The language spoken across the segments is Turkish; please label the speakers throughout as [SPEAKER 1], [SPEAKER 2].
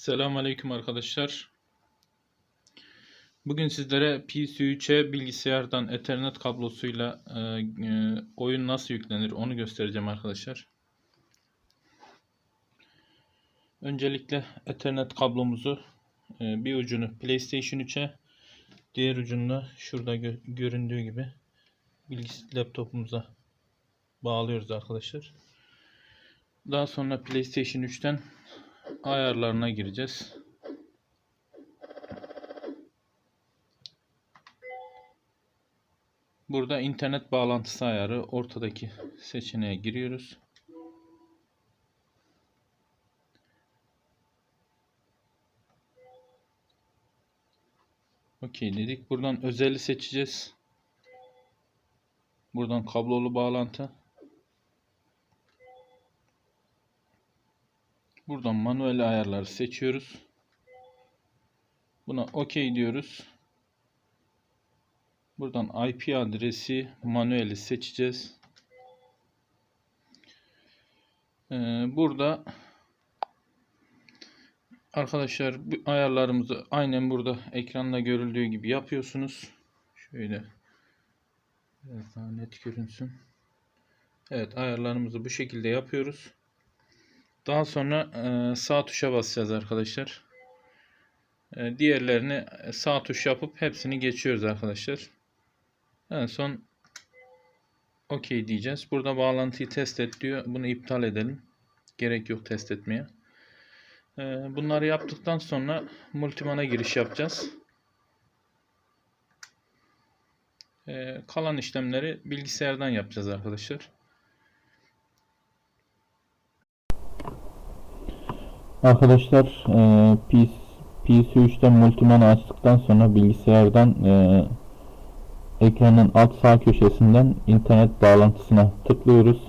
[SPEAKER 1] Selamünaleyküm arkadaşlar. Bugün sizlere PC3'e bilgisayardan Ethernet kablosuyla e, e, oyun nasıl yüklenir onu göstereceğim arkadaşlar. Öncelikle Ethernet kablomuzu e, bir ucunu PlayStation 3'e diğer ucunu da şurada gö göründüğü gibi bilgisayar laptopumuza bağlıyoruz arkadaşlar. Daha sonra PlayStation 3'ten ayarlarına gireceğiz. Burada internet bağlantısı ayarı ortadaki seçeneğe giriyoruz. Okey dedik. Buradan özeli seçeceğiz. Buradan kablolu bağlantı. Buradan manuel ayarları seçiyoruz. Buna OK diyoruz. Buradan IP adresi manueli seçeceğiz. Ee, burada arkadaşlar ayarlarımızı aynen burada ekranda görüldüğü gibi yapıyorsunuz. Şöyle biraz daha net görünsün. Evet ayarlarımızı bu şekilde yapıyoruz. Daha sonra e, sağ tuşa basacağız arkadaşlar. E, diğerlerini sağ tuş yapıp hepsini geçiyoruz arkadaşlar. En son OK diyeceğiz. Burada bağlantıyı test et diyor. Bunu iptal edelim. Gerek yok test etmeye. E, bunları yaptıktan sonra multimana giriş yapacağız. E, kalan işlemleri bilgisayardan yapacağız arkadaşlar.
[SPEAKER 2] Arkadaşlar e, PC, PC3'ten multimanı açtıktan sonra bilgisayardan e, ekranın alt sağ köşesinden internet bağlantısına tıklıyoruz.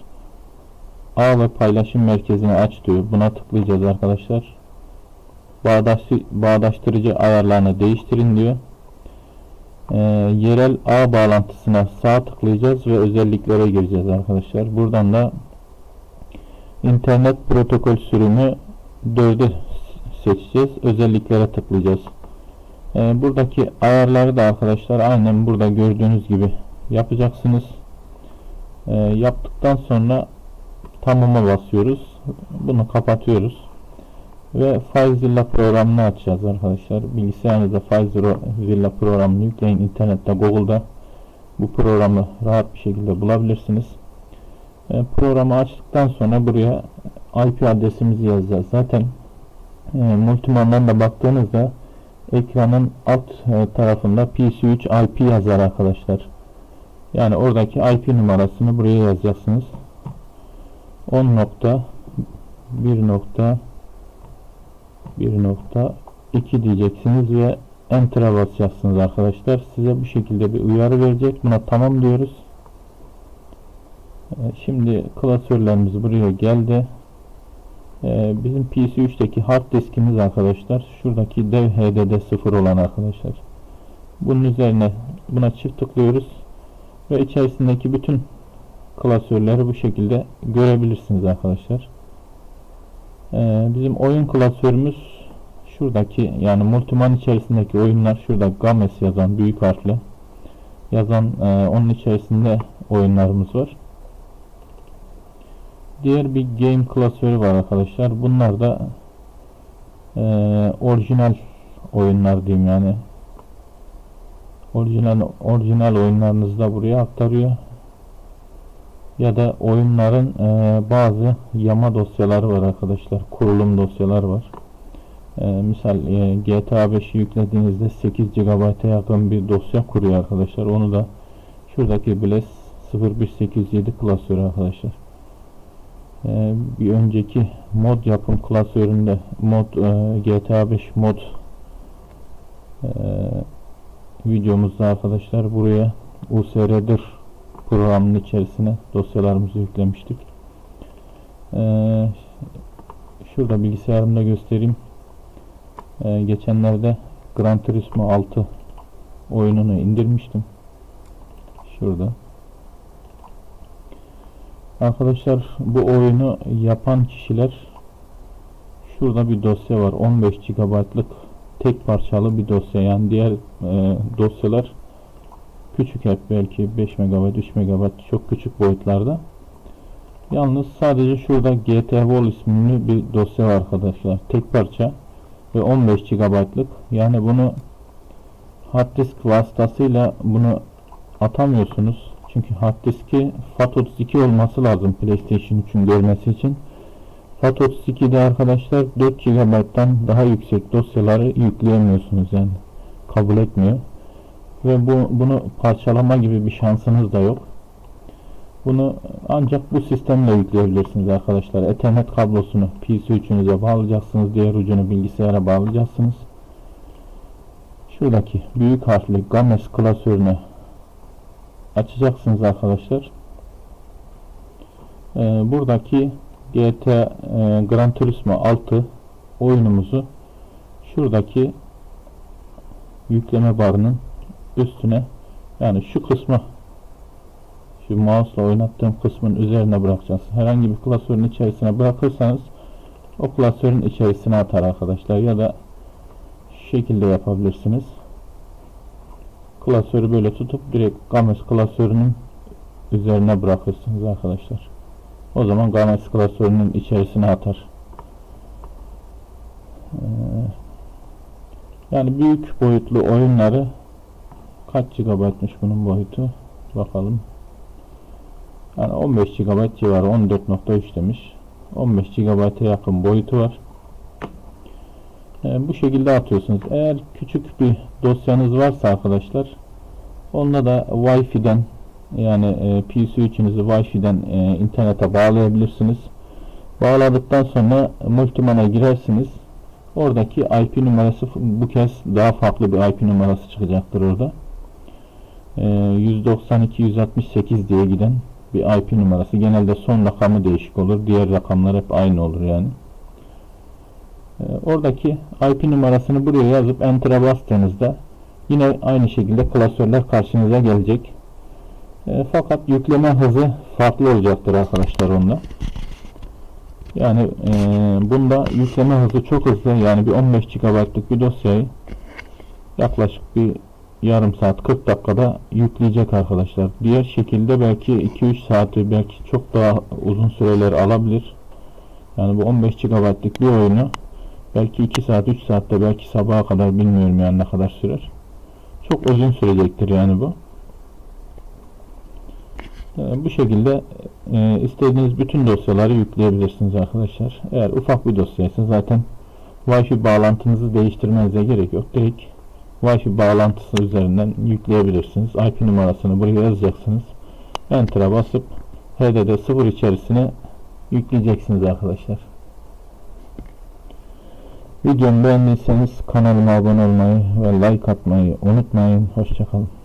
[SPEAKER 2] Ağ ve paylaşım merkezini aç diyor. Buna tıklayacağız arkadaşlar. Bağdaş, bağdaştırıcı ayarlarını değiştirin diyor. E, yerel ağ bağlantısına sağ tıklayacağız ve özelliklere gireceğiz arkadaşlar. Buradan da internet protokol sürümü 4'ü seçeceğiz. Özelliklere tıklayacağız. Ee, buradaki ayarları da arkadaşlar aynen burada gördüğünüz gibi yapacaksınız. Ee, yaptıktan sonra tamama basıyoruz. Bunu kapatıyoruz. Ve FileZilla programını açacağız arkadaşlar. Bilgisayarınızda FileZilla programını yükleyin. internette Google'da bu programı rahat bir şekilde bulabilirsiniz. Ee, programı açtıktan sonra buraya IP adresimizi yazacağız. Zaten e, multimandan da baktığınızda ekranın alt e, tarafında PC3 IP yazar arkadaşlar. Yani oradaki IP numarasını buraya yazacaksınız. 10 nokta 1 nokta 1 nokta 2 diyeceksiniz ve Enter'a basacaksınız arkadaşlar. Size bu şekilde bir uyarı verecek. Buna tamam diyoruz. E, şimdi klasörlerimiz buraya geldi. Ee, bizim PC3'teki hard diskimiz arkadaşlar şuradaki dev HDD0 olan arkadaşlar. Bunun üzerine buna çift tıklıyoruz ve içerisindeki bütün klasörleri bu şekilde görebilirsiniz arkadaşlar. Ee, bizim oyun klasörümüz şuradaki yani multiman içerisindeki oyunlar şurada Games yazan büyük harfle yazan e, onun içerisinde oyunlarımız var diğer bir game klasörü var arkadaşlar. Bunlar da e, orijinal oyunlar diyeyim yani. Orijinal orijinal oyunlarınızı buraya aktarıyor. Ya da oyunların e, bazı yama dosyaları var arkadaşlar. Kurulum dosyalar var. E, misal e, GTA 5'i yüklediğinizde 8 GB'a yakın bir dosya kuruyor arkadaşlar. Onu da şuradaki Bless 01807 klasörü arkadaşlar. Ee, bir önceki mod yapım klasöründe mod e, GTA 5 mod e, videomuzda arkadaşlar buraya usr'dir programının içerisine dosyalarımızı yüklemiştik. Ee, şurada bilgisayarımda göstereyim. Ee, geçenlerde Gran Turismo 6 oyununu indirmiştim. Şurada. Arkadaşlar bu oyunu yapan kişiler Şurada bir dosya var. 15 GB'lık tek parçalı bir dosya. Yani diğer e, dosyalar küçük hep belki 5 MB, 3 MB çok küçük boyutlarda. Yalnız sadece şurada GTVol isimli bir dosya var arkadaşlar. Tek parça ve 15 GB'lık. Yani bunu hard disk vasıtasıyla bunu atamıyorsunuz. Çünkü hard diski FAT32 olması lazım PlayStation 3'ün görmesi için. FAT32'de arkadaşlar 4 GB'dan daha yüksek dosyaları yükleyemiyorsunuz yani. Kabul etmiyor. Ve bu bunu parçalama gibi bir şansınız da yok. Bunu ancak bu sistemle yükleyebilirsiniz arkadaşlar. Ethernet kablosunu PC3'ünüze bağlayacaksınız. Diğer ucunu bilgisayara bağlayacaksınız. Şuradaki büyük harfli Games klasörünü açacaksınız arkadaşlar. Ee, buradaki GT e, Gran Turismo 6 oyunumuzu şuradaki yükleme barının üstüne yani şu kısmı şu mouse'la oynattığım kısmın üzerine bırakacağız. Herhangi bir klasörün içerisine bırakırsanız o klasörün içerisine atar arkadaşlar ya da şekilde yapabilirsiniz. Klasörü böyle tutup direkt Games klasörünün üzerine bırakırsınız arkadaşlar. O zaman Games klasörünün içerisine atar. Ee, yani büyük boyutlu oyunları kaç GB'mış bunun boyutu? Bakalım. Yani 15 GB civarı 14.3 demiş. 15 GB'a yakın boyutu var. Ee, bu şekilde atıyorsunuz. Eğer küçük bir dosyanız varsa arkadaşlar onunla da Wi-Fi'den yani e, PC3'ünüzü Wi-Fi'den e, internete bağlayabilirsiniz. Bağladıktan sonra multimana girersiniz. Oradaki IP numarası bu kez daha farklı bir IP numarası çıkacaktır orada. E, 192.168 diye giden bir IP numarası. Genelde son rakamı değişik olur. Diğer rakamlar hep aynı olur yani. E, oradaki IP numarasını buraya yazıp Enter'a bastığınızda yine aynı şekilde klasörler karşınıza gelecek. E, fakat yükleme hızı farklı olacaktır arkadaşlar onda. Yani e, bunda yükleme hızı çok hızlı. Yani bir 15 GB'lık bir dosyayı yaklaşık bir yarım saat 40 dakikada yükleyecek arkadaşlar. Diğer şekilde belki 2-3 saati belki çok daha uzun süreler alabilir. Yani bu 15 GB'lık bir oyunu belki 2 saat 3 saatte belki sabaha kadar bilmiyorum yani ne kadar sürer. Çok uzun sürecektir yani bu. Ee, Bu şekilde e, istediğiniz bütün dosyaları yükleyebilirsiniz arkadaşlar. Eğer ufak bir dosyaysa zaten Wi-Fi bağlantınızı değiştirmenize gerek yok. Direkt Wi-Fi bağlantısı üzerinden yükleyebilirsiniz. IP numarasını buraya yazacaksınız. Enter'a basıp HDD 0 içerisine yükleyeceksiniz arkadaşlar. Videomu beğendiyseniz kanalıma abone olmayı ve like atmayı unutmayın. Hoşçakalın.